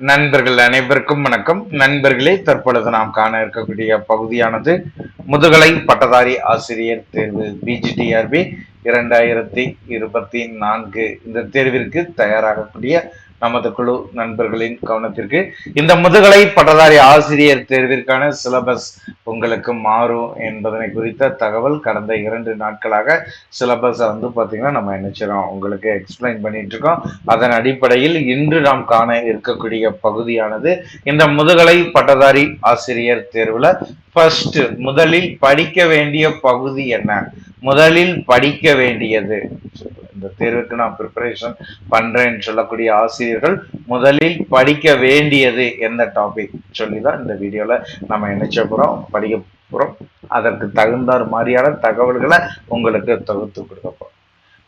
நண்பர்கள் அனைவருக்கும் வணக்கம். நண்பர்களே தற்பொழுது நாம் காண இருக்கக்கூடிய பகுதியானது முதுகலை பட்டதாரி ஆசிரியர் தேர்வு பிஜிடிஆர்பி இரண்டாயிரத்தி இருபத்தி நான்கு. இந்த தேர்விற்கு தயாராகக்கூடிய நமது குழு நண்பர்களின் கவனத்திற்கு இந்த முதுகலை பட்டதாரி ஆசிரியர் தேர்விற்கான சிலபஸ் உங்களுக்கு மாறும் என்பதனை குறித்த தகவல் கடந்த இரண்டு நாட்களாக சிலபஸை வந்து பார்த்தீங்கன்னா நம்ம நினைச்சிரோம் உங்களுக்கு எக்ஸ்பிளைன் பண்ணிட்டு இருக்கோம் அதன் அடிப்படையில் இன்று நாம் காண இருக்கக்கூடிய பகுதியானது இந்த முதுகலை பட்டதாரி ஆசிரியர் தேர்வில் ஃபர்ஸ்ட் முதலில் படிக்க வேண்டிய பகுதி என்ன? முதலில் படிக்க வேண்டியது. இந்த தேர்வுக்கு நான் ப்ரிப்பரேஷன் பண்றேன்னு சொல்லக்கூடிய ஆசிரியர்கள் முதலில் படிக்க வேண்டியது எந்த டாபிக் சொல்லி தான் இந்த வீடியோல நம்ம நினைச்ச போகிறோம் படிக்க போறோம். அதற்கு தகுந்தார் மாதிரியான தகவல்களை உங்களுக்கு தொகுத்து கொடுக்கப்போம்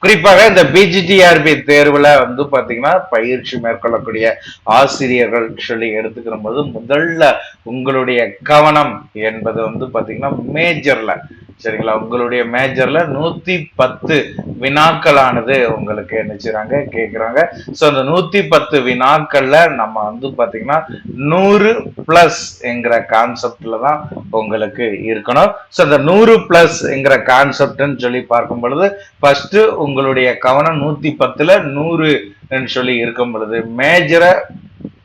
குறிப்பாக இந்த பிஜிடிஆர்பி தேர்வுல வந்து பாத்தீங்கன்னா பயிற்சி மேற்கொள்ளக்கூடிய ஆசிரியர்கள் சொல்லி எடுத்துக்கிற போது முதல்ல உங்களுடைய கவனம் என்பது வந்து பாத்தீங்கன்னா மேஜர்ல சரிங்களா? உங்களுடைய மேஜர்ல நூத்தி பத்து வினாக்களானது உங்களுக்கு என்ன செய்றாங்க? கேக்குறாங்க. ஸோ அந்த நூத்தி பத்து வினாக்கள்ல நம்ம வந்து பாத்தீங்கன்னா நூறு பிளஸ் என்கிற கான்செப்ட்ல தான் உங்களுக்கு இருக்கணும். ஸோ அந்த நூறு பிளஸ் என்கிற கான்செப்ட்னு சொல்லி பார்க்கும் பொழுது ஃபர்ஸ்ட் உங்களுடைய கவனம் நூத்தி பத்துல நூறுன்னு சொல்லி இருக்கும் பொழுது மேஜரை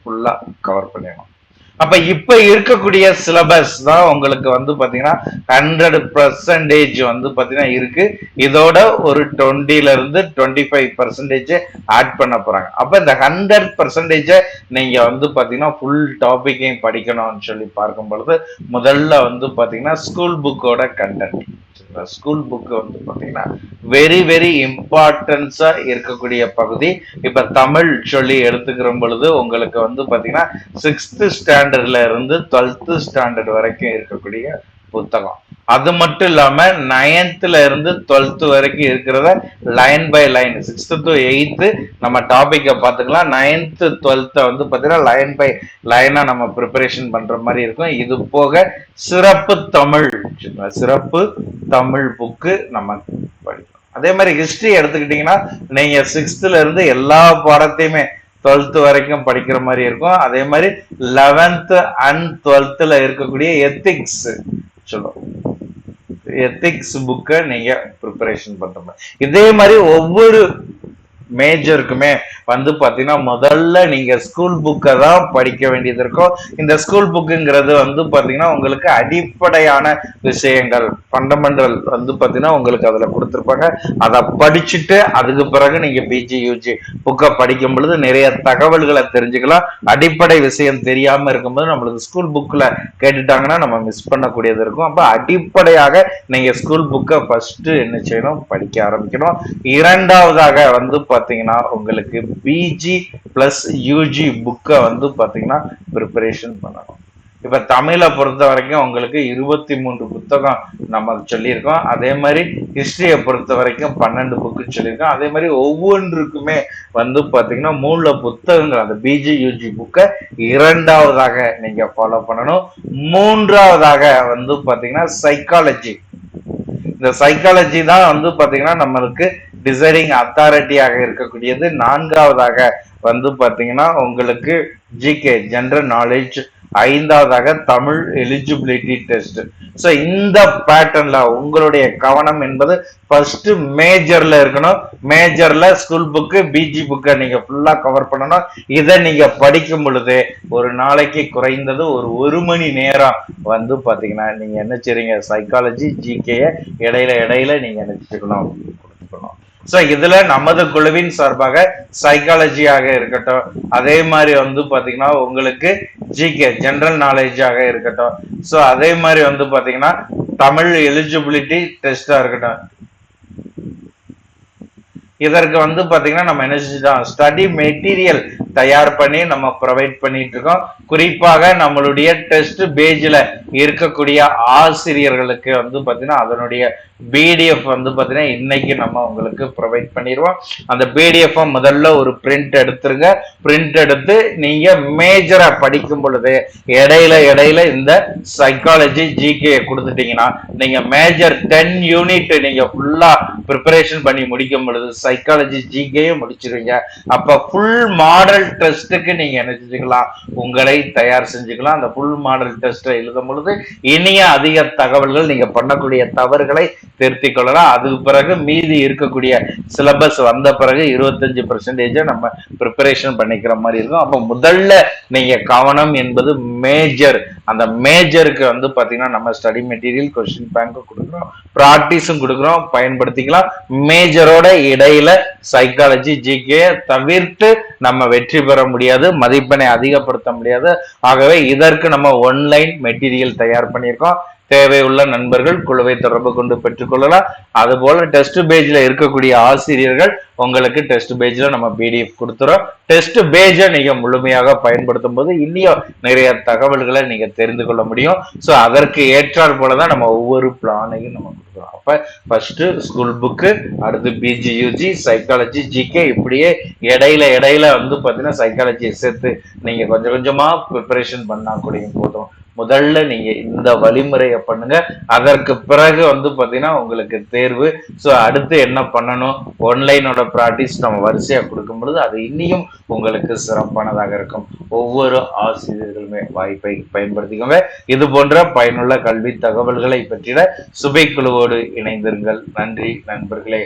ஃபுல்லா கவர் பண்ணிடணும். அப்ப இப்ப இருக்கக்கூடிய சிலபஸ் தான் உங்களுக்கு வந்து பாத்தீங்கன்னா ஹண்ட்ரட் பர்சன்டேஜ் வந்து பாத்தீங்கன்னா இருக்கு. இதோட ஒரு டுவெண்ட்டில இருந்து டுவெண்ட்டி ஃபைவ் பர்சன்டேஜ் ஆட் பண்ண போறாங்க. அப்ப இந்த ஹண்ட்ரட் பர்சன்டேஜ நீங்க வந்து பாத்தீங்கன்னா ஃபுல் டாபிக்கையும் படிக்கணும்னு சொல்லி பார்க்கும் பொழுது முதல்ல வந்து பாத்தீங்கன்னா ஸ்கூல் புக்கோட கண்டென்ட் ஸ்கூல் புக்கு வந்து பாத்தீங்கன்னா வெரி வெரி இம்பார்ட்டன்ஸா இருக்கக்கூடிய பகுதி. இப்ப தமிழ் சொல்லி எடுத்துக்கிற பொழுது உங்களுக்கு வந்து பாத்தீங்கன்னா சிக்ஸ்த்து ஸ்டாண்டர்ட்ல இருந்து டுவெல்த்து ஸ்டாண்டர்ட் வரைக்கும் இருக்கக்கூடிய புத்தகம். அது மட்டும் இல்லாம நைன்த்ல இருந்து டுவெல்த் வரைக்கும் இருக்கிறத line by line sixth to eighth நம்ம டாபிக்கை பார்த்துக்கலாம். நைன்த் டுவெல்த்தை வந்து பார்த்தீங்கன்னா லைன் பை லைனா நம்ம ப்ரிப்பரேஷன் பண்ற மாதிரி இருக்கும். இது போக சிறப்பு தமிழ் சிறப்பு தமிழ் புக்கு நம்ம படிக்கணும் அதே மாதிரி ஹிஸ்டரி எடுத்துக்கிட்டீங்கன்னா நீங்க சிக்ஸ்த்ல இருந்து எல்லா பாடத்தையுமே டுவெல்த் வரைக்கும் படிக்கிற மாதிரி இருக்கும். அதே மாதிரி லெவன்த் அண்ட் டுவெல்த்ல இருக்கக்கூடிய எத்திக்ஸ் சொல்லுவோம். எத்திக்ஸ் புக்கை நீங்க ப்ரிப்பரேஷன் பண்ற மாதிரி இதே மாதிரி ஒவ்வொரு மேஜருக்குமே வந்து பார்த்தீங்கன்னா முதல்ல நீங்கள் ஸ்கூல் புக்கை தான் படிக்க வேண்டியது இருக்கும். இந்த ஸ்கூல் புக்குங்கிறது வந்து பார்த்தீங்கன்னா உங்களுக்கு அடிப்படையான விஷயங்கள் ஃபண்டமெண்டல் வந்து பார்த்தீங்கன்னா உங்களுக்கு அதில் கொடுத்துருப்பாங்க. அதை படிச்சுட்டு அதுக்கு பிறகு நீங்கள் பிஜி யூஜி புக்கை படிக்கும் பொழுது நிறைய தகவல்களை தெரிஞ்சுக்கலாம். அடிப்படை விஷயம் தெரியாமல் இருக்கும்போது நம்மளுக்கு ஸ்கூல் புக்கில் கேட்டுட்டாங்கன்னா நம்ம மிஸ் பண்ணக்கூடியது இருக்கும். அப்போ அடிப்படையாக நீங்கள் ஸ்கூல் புக்கை ஃபஸ்ட்டு என்ன செய்யணும்? படிக்க ஆரம்பிக்கணும். இரண்டாவதாக வந்து பார்த்தீங்கன்னா உங்களுக்கு பிஜி பிளஸ் யூஜி புக்கை வந்து பார்த்தீங்கன்னா ப்ரிப்பரேஷன் பண்ணணும். இப்போ தமிழை பொறுத்த வரைக்கும் உங்களுக்கு இருபத்தி மூன்று புத்தகம் நம்ம சொல்லியிருக்கோம். அதே மாதிரி ஹிஸ்ட்ரியை பொறுத்த வரைக்கும் பன்னெண்டு புக்கு சொல்லியிருக்கோம். அதே மாதிரி ஒவ்வொன்றுக்குமே வந்து பார்த்தீங்கன்னா மூல புத்தகங்கள் அந்த பிஜி யூஜி புக்கை இரண்டாவதாக நீங்கள் ஃபாலோ பண்ணணும். மூன்றாவதாக வந்து பார்த்தீங்கன்னா சைக்காலஜி இந்த சைக்காலஜி தான் வந்து பார்த்தீங்கன்னா நம்மளுக்கு டிசைடிங் அத்தாரிட்டியாக இருக்கக்கூடியது. நான்காவதாக வந்து பார்த்தீங்கன்னா உங்களுக்கு ஜிகே ஜென்ரல் நாலேஜ் ஐந்தாவதாக தமிழ் எலிஜிபிலிட்டி டெஸ்ட் ஸோ இந்த பேட்டர்ன்ல உங்களுடைய கவனம் என்பது ஃபர்ஸ்ட் மேஜர்ல இருக்கணும். மேஜர்ல ஸ்கூல் புக்கு பிஜி புக்கை நீங்க ஃபுல்லா கவர் பண்ணணும். இதை நீங்க படிக்கும் பொழுது ஒரு நாளைக்கு குறைந்தது ஒரு ஒரு மணி நேரம் வந்து பாத்தீங்கன்னா நீங்க என்ன செய்றீங்க? சைக்காலஜி ஜிகேய இடையில இடையில நீங்க நினைச்சுக்கணும் கொடுத்துக்கணும். ஸோ இதுல நமது குழுவின் சார்பாக சைக்காலஜியாக இருக்கட்டும். அதே மாதிரி வந்து பாத்தீங்கன்னா உங்களுக்கு ஜிகே ஜென்ரல் நாலேஜாக இருக்கட்டும். ஸோ அதே மாதிரி வந்து பாத்தீங்கன்னா தமிழ் எலிஜிபிலிட்டி டெஸ்டா இருக்கட்டும். இதற்கு வந்து பாத்தீங்கன்னா நம்ம என்ன செஞ்சோம் ஸ்டடி மெட்டீரியல் தயார் பண்ணி நம்ம ப்ரொவைட் பண்ணிட்டு இருக்கோம். குறிப்பாக நம்மளுடைய டெஸ்ட் பேஜ்ல இருக்கக்கூடிய ஆசிரியர்களுக்கு வந்து பார்த்தீங்கன்னா அதனுடைய பிடிஎஃப் வந்து பார்த்தீங்கன்னா இன்னைக்கு நம்ம உங்களுக்கு ப்ரொவைட் பண்ணிடுவோம் அந்த பிடிஎஃபை முதல்ல ஒரு பிரிண்ட் எடுத்துருங்க. பிரிண்ட் எடுத்து நீங்க மேஜரா படிக்கும் பொழுது இடையில இடையில இந்த சைக்காலஜி ஜிகே கொடுத்துட்டீங்கன்னா நீங்க மேஜர் டென் யூனிட் நீங்க ஃபுல்லா ப்ரிப்பரேஷன் பண்ணி முடிக்கும் பொழுது சைக்காலஜி ஜிகேயும் முடிச்சிருவீங்க. அப்ப ஃபுல் மாடல் மாடல் டெஸ்ட்டுக்கு நீங்க என்ன செஞ்சுக்கலாம்? உங்களை தயார் செஞ்சுக்கலாம். அந்த ஃபுல் மாடல் டெஸ்ட்டை எழுதும் பொழுது இனிய அதிக தகவல்கள் நீங்க பண்ணக்கூடிய தவறுகளை திருத்திக் கொள்ளலாம். அதுக்கு பிறகு மீதி இருக்கக்கூடிய சிலபஸ் வந்த பிறகு இருபத்தஞ்சு பர்சன்டேஜ நம்ம ப்ரிப்பரேஷன் பண்ணிக்கிற மாதிரி இருக்கும். அப்போ முதல்ல நீங்க கவனம் என்பது மேஜர் அந்த மேஜருக்கு வந்து பாத்தீங்கன்னா நம்ம ஸ்டடி மெட்டீரியல் கொஸ்டின் பேங்க் கொடுக்குறோம். ப்ராக்டிஸும் கொடுக்குறோம். பயன்படுத்திக்கலாம். மேஜரோட இடையில சைக்காலஜி ஜிகே தவிர்த்து நம்ம வெற்றி பெற முடியாது. மதிப்பெண்ணை அதிகப்படுத்த முடியாது. ஆகவே இதற்கு நம்ம ஒன்லைன் மெட்டீரியல் தயார் பண்ணியிருக்கோம். தேவையுள்ள நண்பர்கள் குழுவை தொடர்பு கொண்டு பெற்றுக்கொள்ளலாம். அதுபோல டெஸ்ட் பேஜ்ல இருக்கக்கூடிய ஆசிரியர்கள் உங்களுக்கு டெஸ்ட் பேஜ்ல நம்ம பிடிஎஃப் கொடுத்துறோம். டெஸ்ட் பேஜை நீங்க முழுமையாக பயன்படுத்தும் போது இன்னும் நிறைய தகவல்களை நீங்க தெரிந்து கொள்ள முடியும். ஸோ அதற்கு ஏற்றால் போலதான் நம்ம ஒவ்வொரு பிளானையும் நம்ம கொடுக்குறோம் அப்ப ஃபர்ஸ்ட் ஸ்கூல் புக்கு அடுத்து பிஜி யூஜி சைக்காலஜி ஜிகே இப்படியே இடையில இடையில வந்து பாத்தீங்கன்னா சைக்காலஜியை சேர்த்து நீங்க கொஞ்சம் கொஞ்சமா ப்ரிப்பரேஷன் பண்ணா கூடயும் போதும். முதல்ல நீங்க இந்த வழிமுறையை பண்ணுங்க. அதற்கு பிறகு வந்து பாத்தீங்கன்னா உங்களுக்கு தேர்வு. ஸோ அடுத்து என்ன பண்ணணும்? ஒன்லைனோட ப்ராக்டிஸ் நம்ம வரிசையா கொடுக்கும் பொழுது அது இன்னியும் உங்களுக்கு சிறப்பானதாக இருக்கும். ஒவ்வொரு ஆசிரியர்களுமே வாய்ப்பை பயன்படுத்திக்கோங்க. இது போன்ற பயனுள்ள கல்வி தகவல்களை பற்றிட சுபை குழுவோடு இணைந்திருங்கள். நன்றி நண்பர்களே.